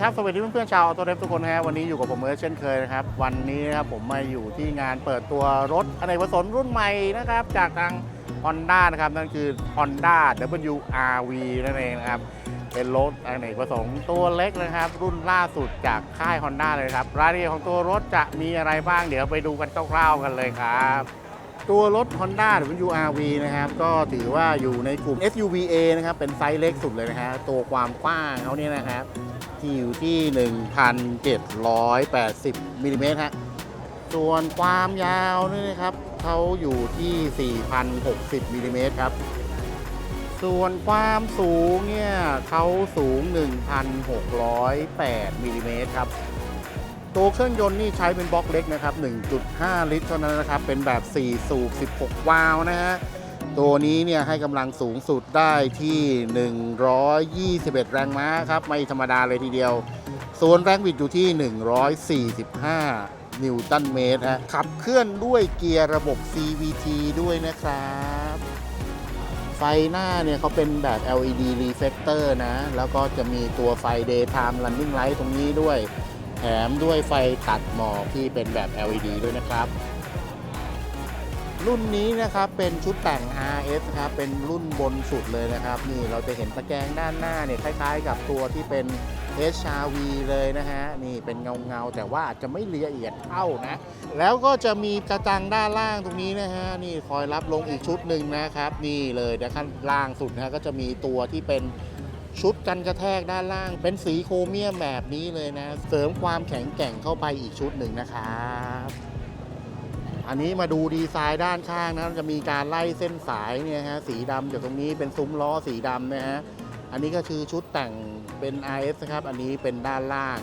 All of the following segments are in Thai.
วัสดีครับสวัสดีเพื่อนๆชาวออโตเดฟทุกคนนะฮะวันนี้อยู่กับผมเอิร์ธเช่นเคยนะครับ วันนี้นะครับผมมาอยู่ที่งานเปิดตัวรถอเนกประสงค์รุ่นใหม่นะครับ จากทาง Honda นะครับ นั่นคือ Honda WRV นั่นเองนะครับ เป็นรถอเนกประสงค์ตัวเล็กนะครับ รุ่นล่าสุดจากค่าย Honda เลยครับรายละเอียดของตัวรถจะมีอะไรบ้างเดี๋ยวไปดูกันคร่าวๆกันเลยครับ ตัวรถ Honda WRV นะครับ ก็ถือว่าอยู่ในกลุ่ม SUVA นะครับ เป็นไซส์เล็กสุดเลยนะฮะตัวความกว้างเขาเนี่ยนะครับที่อยู่ที่ 1,780มิลลิเมตรฮะส่วนความยาวนี่นะครับเขาอยู่ที่ 4,060มิลลิเมตรครับ ส่วนความสูงเนี่ยเขาสูง 1,608มิลลิเมตรครับ ตัวเครื่องยนต์นี่ใช้เป็นบล็อกเล็กนะครับ 1.5 ลิตรเท่านั้นนะครับ เป็นแบบ 4 สูบ 16 วาล์วนะฮะ ตัวนี้เนี่ยให้กำลังสูงสุดได้ที่ 121 แรงม้าครับ ไม่ธรรมดาเลยทีเดียว ส่วนแรงบิดอยู่ที่ 145 นิวตันเมตรฮะ ขับเคลื่อนด้วยเกียร์ระบบ CVT ด้วยนะครับไฟหน้าเนี่ยเขาเป็นแบบ LED reflector นะ แล้วก็จะมีตัวไฟ daytime running light ตรงนี้ด้วย แถมด้วยไฟตัดหมอกที่เป็นแบบ LED ด้วยนะครับ รุ่นนี้นะครับเป็นชุดแต่ง RS ครับเป็นรุ่นบนสุดเลยนะครับ นี่เราจะเห็นตะแกรงด้านหน้าเนี่ยคล้ายๆ กับตัวที่เป็น HRV เลยนะฮะ นี่เป็นเงาเงาๆแต่ว่าอาจจะไม่ละเอียดเท่านะ แล้วก็จะมีกระจังด้านล่างตรงนี้นะฮะ นี่คอยรับลงอีกชุดหนึ่งนะครับ นี่เลยเดี๋ยวข้างล่างสุดนะก็จะมีตัวที่เป็น ชุดกันกระแทกด้านล่าง เป็นสีโครเมียมแบบนี้เลยนะ เสริมความแข็งแกร่งเข้าไปอีกชุดหนึ่งนะครับอันนี้มาดูดีไซน์ด้านข้างนะจะมีการไล่เส้นสายเนี่ยฮะสีดำจากตรงนี้เป็นซุ้มล้อสีดำนะฮะอันนี้ก็คือชุดแต่งเป็น RS นะครับ อันนี้เป็นด้านล่าง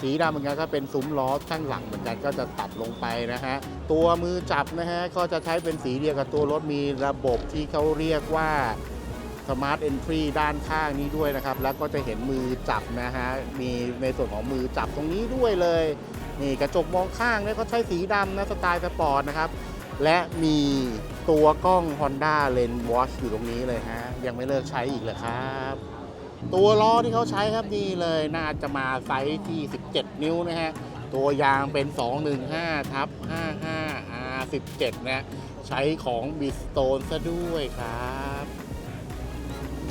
สีดำเหมือนกันก็เป็นซุ้มล้อข้างหลังเหมือนกันก็จะตัดลงไปนะฮะตัวมือจับนะฮะก็จะใช้เป็นสีเดียวกับตัวรถมีระบบที่เขาเรียกว่า Smart Entry ด้านข้างนี้ด้วยนะครับ แล้วก็จะเห็นมือจับนะฮะ มีในส่วนของมือจับตรงนี้ด้วยเลย นี่กระจกมองข้างเนี่ยก็ใช้สีดำนะสไตล์สปอร์ตนะครับ และมีตัวกล้อง Honda Lens Watch อยู่ตรงนี้เลยฮะ ยังไม่เลิกใช้อีกเลยครับตัวล้อที่เขาใช้ครับนี่เลยน่าจะมาไซส์ที่ 17 นิ้วนะฮะ ตัวยางเป็น 215ทับ55 R17 นะ ใช้ของ Bridgestone ซะด้วยครับ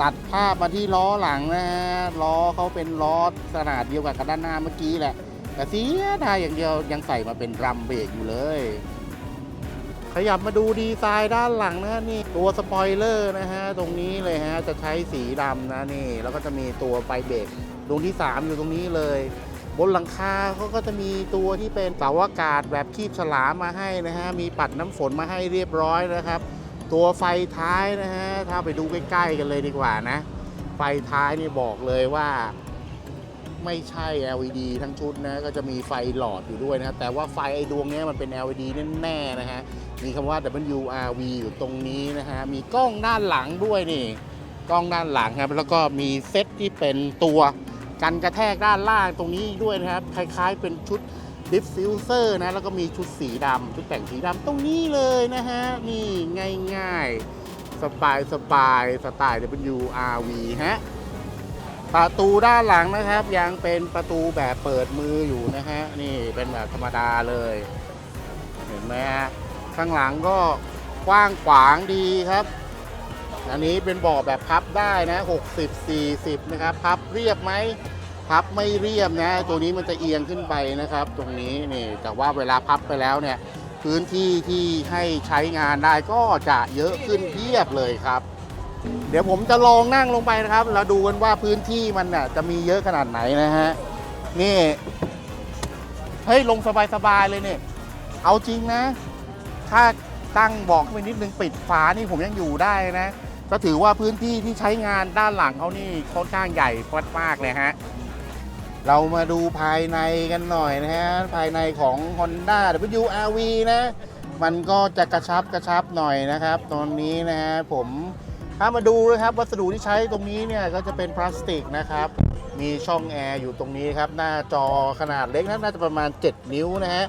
ตัดภาพมาที่ล้อหลังนะฮะล้อเขาเป็นล้อขนาดเดียวกับคันด้านหน้าเมื่อกี้แหละ แต่เสียดายอย่างเดียวยังใส่มาเป็นรัมเบรกอยู่เลย ขยับมาดูดีไซน์ด้านหลังนะฮะนี่ตัวสปอยเลอร์นะฮะตรงนี้เลยฮะจะใช้สีดำนะนี่ แล้วก็จะมีตัวไฟเบรกดวงที่ 3 อยู่ตรงนี้เลย บนหลังคาเขาก็จะมีตัวที่เป็นเสาอากาศแบบคีบฉลามมาให้นะฮะมีปัดน้ำฝนมาให้เรียบร้อยนะครับ ตัวไฟท้ายนะฮะ ถ้าไปดูใกล้ๆกันเลยดีกว่านะ ไฟท้ายนี่บอกเลยว่าไม่ใช่ LED ทั้งชุดนะ ก็จะมีไฟหลอดอยู่ด้วยนะ แต่ว่าไฟไอ้ดวงนี้มันเป็น LED แน่ๆนะฮะ มีคำว่า WRV อยู่ตรงนี้นะฮะ มีกล้องด้านหลังด้วยนี่ กล้องด้านหลังครับ แล้วก็มีเซตที่เป็นตัวกันกระแทกด้านล่างตรงนี้ด้วยนะครับ คล้ายๆเป็นชุด ดิฟฟิวเซอร์นะ แล้วก็มีชุดสีดำชุดแต่งสีดำตรงนี้เลยนะฮะ นี่ง่ายๆ สบายสบายสไตล์ WRV ฮะ ประตูด้านหลังนะครับ ยังเป็นประตูแบบเปิดมืออยู่นะฮะ นี่เป็นแบบธรรมดาเลย เห็นไหมฮะ ข้างหลังก็กว้างขวางดีครับ อันนี้เป็นบาะแบบพับได้นะ 60 40 นะครับ พับเรียบไหม พับไม่เรียบนะ ตัวนี้มันจะเอียงขึ้นไปนะครับ ตรงนี้นี่แต่ว่าเวลาพับไปแล้วเนี่ยพื้นที่ที่ให้ใช้งานได้ก็จะเยอะขึ้นเพียบเลยครับ เดี๋ยวผมจะลองนั่งลงไปนะครับแล้วดูกันว่าพื้นที่มันน่ะจะมีเยอะขนาดไหนนะฮะนี่เฮ้ยลงสบายๆเลยเนี่ยเอาจริงนะ ถ้าตั้งบอกไปนิดนึงปิดฝานี่ผมยังอยู่ได้นะก็ถือว่าพื้นที่ที่ใช้งานด้านหลังเขานี่ค่อนข้างใหญ่มากๆเลยฮะ เรามาดูภายในกันหน่อยนะฮะ ภายในของ Honda WRV นะ มันก็จะกระชับกระชับหน่อยนะครับ ตอนนี้นะฮะผมถ้ามาดูนะครับวัสดุที่ใช้ตรงนี้เนี่ยก็จะเป็นพลาสติกนะครับ มีช่องแอร์อยู่ตรงนี้ครับ หน้าจอขนาดเล็กนะน่าจะประมาณ 7 นิ้วนะฮะ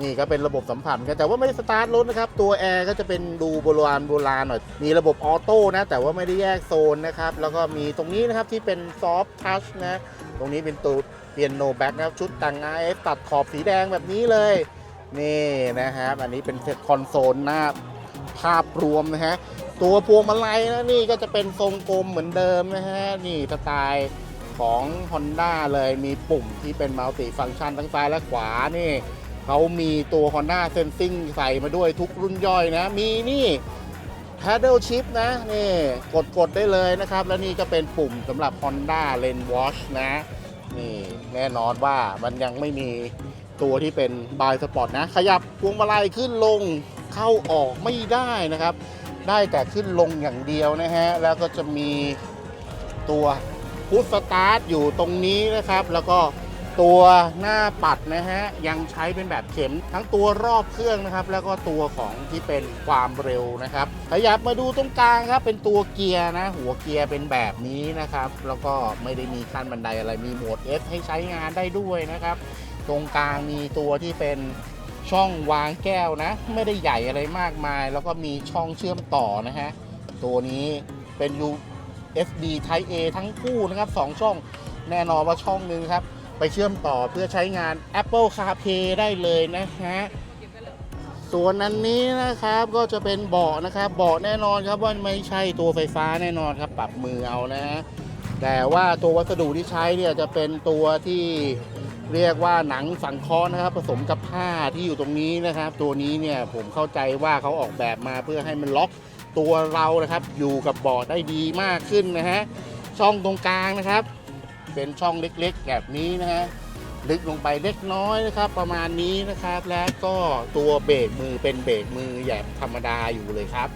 นี่ก็เป็นระบบสัมผัสกันแต่ว่าไม่ได้สตาร์ทรถนะครับ ตัวแอร์ก็จะเป็นดูโบราณโบราณหน่อย มีระบบออโต้นะ แต่ว่าไม่ได้แยกโซนนะครับ แล้วก็มีตรงนี้นะครับที่เป็นซอฟท์ทัชนะ ตรงนี้เป็นตัวเปียโนแบ็กนะครับ ชุดแต่ง RS ตัดขอบสีแดงแบบนี้เลย นี่นะครับ อันนี้เป็นเซตคอนโซลหน้าภาพรวมนะฮะ ตัวพวงมาลัยนะนี่ก็จะเป็นทรงกลมเหมือนเดิมนะฮะ นี่สไตล์ของ Honda เลยมีปุ่มที่เป็นมัลติฟังก์ชันทั้งซ้ายและขวานี่เขามีตัว Honda Sensing ใส่มาด้วยทุกรุ่นย่อยนะ มีนี่ Paddle Shift นะนี่กดกดได้เลยนะครับ แล้วนี่ก็เป็นปุ่มสำหรับ Honda Lane Watch นะนี่แน่นอนว่ามันยังไม่มีตัวที่เป็นบายสปอร์ตนะ ขยับพวงมาลัยขึ้นลงเข้าออกไม่ได้นะครับ ได้แต่ขึ้นลงอย่างเดียวนะฮะ แล้วก็จะมีตัวพุทสตาร์ทอยู่ตรงนี้นะครับ แล้วก็ ตัวหน้าปัดนะฮะยังใช้เป็นแบบเข็มทั้งตัวรอบเครื่องนะครับ แล้วก็ตัวของที่เป็นความเร็วนะครับขยับมาดูตรงกลางครับ เป็นตัวเกียร์นะ หัวเกียร์เป็นแบบนี้นะครับ แล้วก็ไม่ได้มีขั้นบันไดอะไรมีโหมด S ให้ใช้งานได้ด้วยนะครับ ตรงกลางมีตัวที่เป็นช่องวางแก้วนะ ไม่ได้ใหญ่อะไรมากมาย แล้วก็มีช่องเชื่อมต่อนะฮะตัวนี้เป็น USB Type A ทั้งคู่นะครับ 2 ช่องแน่นอนว่าช่องหนึงครับ ไปเชื่อมต่อเพื่อใช้งาน Apple CarPlay ได้เลยนะฮะส่วนอันนี้นะครับก็จะเป็นเบาะนะครับเบาะแน่นอนครับว่าไม่ใช่ตัวไฟฟ้าแน่นอนครับ ปรับมือเอานะฮะแต่ว่าตัววัสดุที่ใช้เนี่ยจะเป็นตัวที่เรียกว่าหนังสังเคราะห์นะครับ ผสมกับผ้าที่อยู่ตรงนี้นะครับ ตัวนี้เนี่ยผมเข้าใจว่าเขาออกแบบมาเพื่อให้มันล็อกตัวเรานะครับ อยู่กับเบาะได้ดีมากขึ้นนะฮะช่องตรงกลางนะครับ เป็นช่องเล็กๆ แบบนี้นะฮะลึกลงไปเล็กน้อยนะครับ ประมาณนี้นะครับ และก็ตัวเบรกมือเป็นเบรกมือแบบธรรมดาอยู่เลยครับ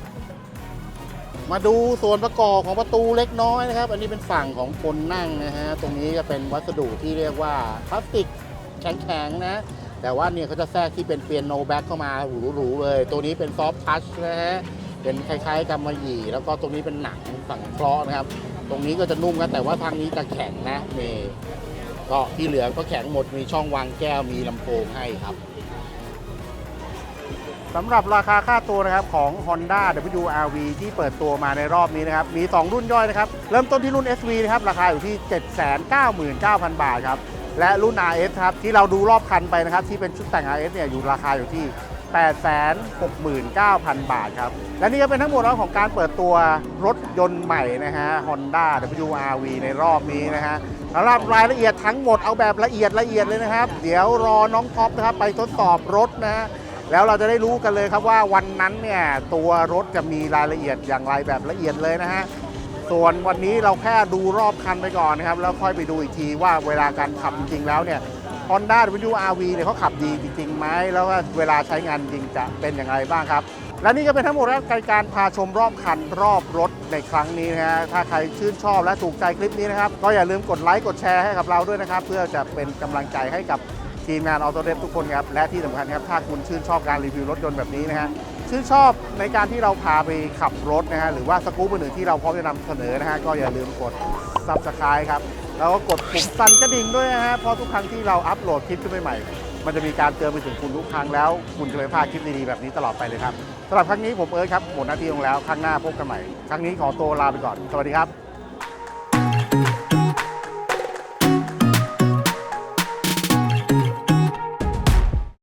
มาดูส่วนประกอบของประตูเล็กน้อยนะครับ อันนี้เป็นฝั่งของคนนั่งนะฮะตรงนี้จะเป็นวัสดุที่เรียกว่าพลาสติกแข็งๆนะแต่ว่าเนี่ยเขาจะแทรกที่เป็นเปียโนแบ็คเข้ามาหรูๆเลย ตัวนี้เป็นซอฟทัชนะฮะเป็นคล้ายๆกำมะหยี่ แล้วก็ตรงนี้เป็นหนังสังเคราะห์นะครับ ตรงนี้ก็จะนุ่มนะแต่ว่าทางนี้จะแข็งนะนี่ก็ที่เหลือก็แข็งหมดมีช่องวางแก้วมีลำโพงให้ครับสำหรับราคาค่าตัวนะครับของ Honda WRV ที่เปิดตัวมาในรอบนี้นะครับ มี 2 รุ่นย่อยนะครับ เริ่มต้นที่รุ่น SV นะครับ ราคาอยู่ที่ 799,000 บาทครับ และรุ่น RS ครับ ที่เราดูรอบคันไปนะครับ ที่เป็นชุดแต่ง RS เนี่ยอยู่ราคาอยู่ที่ 869,000 บาทครับ และนี่ก็เป็นทั้งหมดของการเปิดตัวรถยนต์ใหม่นะฮะ Honda WRV ในรอบนี้นะฮะสำหรับรายละเอียดทั้งหมดเอาแบบละเอียดละเอียดเลยนะครับ เดี๋ยวรอน้องท็อปนะครับไปทดสอบรถนะฮะแล้วเราจะได้รู้กันเลยครับว่าวันนั้นเนี่ยตัวรถจะมีรายละเอียดอย่างไรแบบละเอียดเลยนะฮะส่วนวันนี้เราแค่ดูรอบคันไปก่อนนะครับ แล้วค่อยไปดูอีกทีว่าเวลาการขับจริงแล้วเนี่ย Honda WRV เนี่ยเขาขับดีจริงๆไหมแล้วว่าเวลาใช้งานจริงจะเป็นอย่างไรบ้างครับ และนี่ก็เป็นทั้งหมดแล้วการพาชมรอบคันรอบรถในครั้งนี้นะฮะถ้าใครชื่นชอบและถูกใจคลิปนี้นะครับ ก็อย่าลืมกดไลค์กดแชร์ให้กับเราด้วยนะครับ เพื่อจะเป็นกำลังใจให้กับทีมงานออโตเดฟทุกคนครับ และที่สำคัญครับถ้าคุณชื่นชอบการรีวิวรถยนต์แบบนี้นะฮะชื่นชอบในการที่เราพาไปขับรถนะฮะหรือว่าสกู๊ปอื่นๆที่เราพร้อมจะนำเสนอนะฮะก็อย่าลืมกด Subscribe ครับ แล้วก็กดปุ่มสั่นกระดิ่งด้วยนะฮะเพราะทุกครั้งที่เราอัปโหลดคลิปขึ้นใหม่ๆมันจะมีการเตือนไปถึงคุณทุกครั้งแล้ว คุณจะไม่พลาดคลิปดีๆแบบนี้ตลอดไปเลยครับสำหรับครั้งนี้ผมเอิร์ธครับหมดหน้าที่ลงแล้วครั้งหน้าพบกันใหม่ ครั้งนี้ขอตัวลาไปก่อนสวัสดีครับ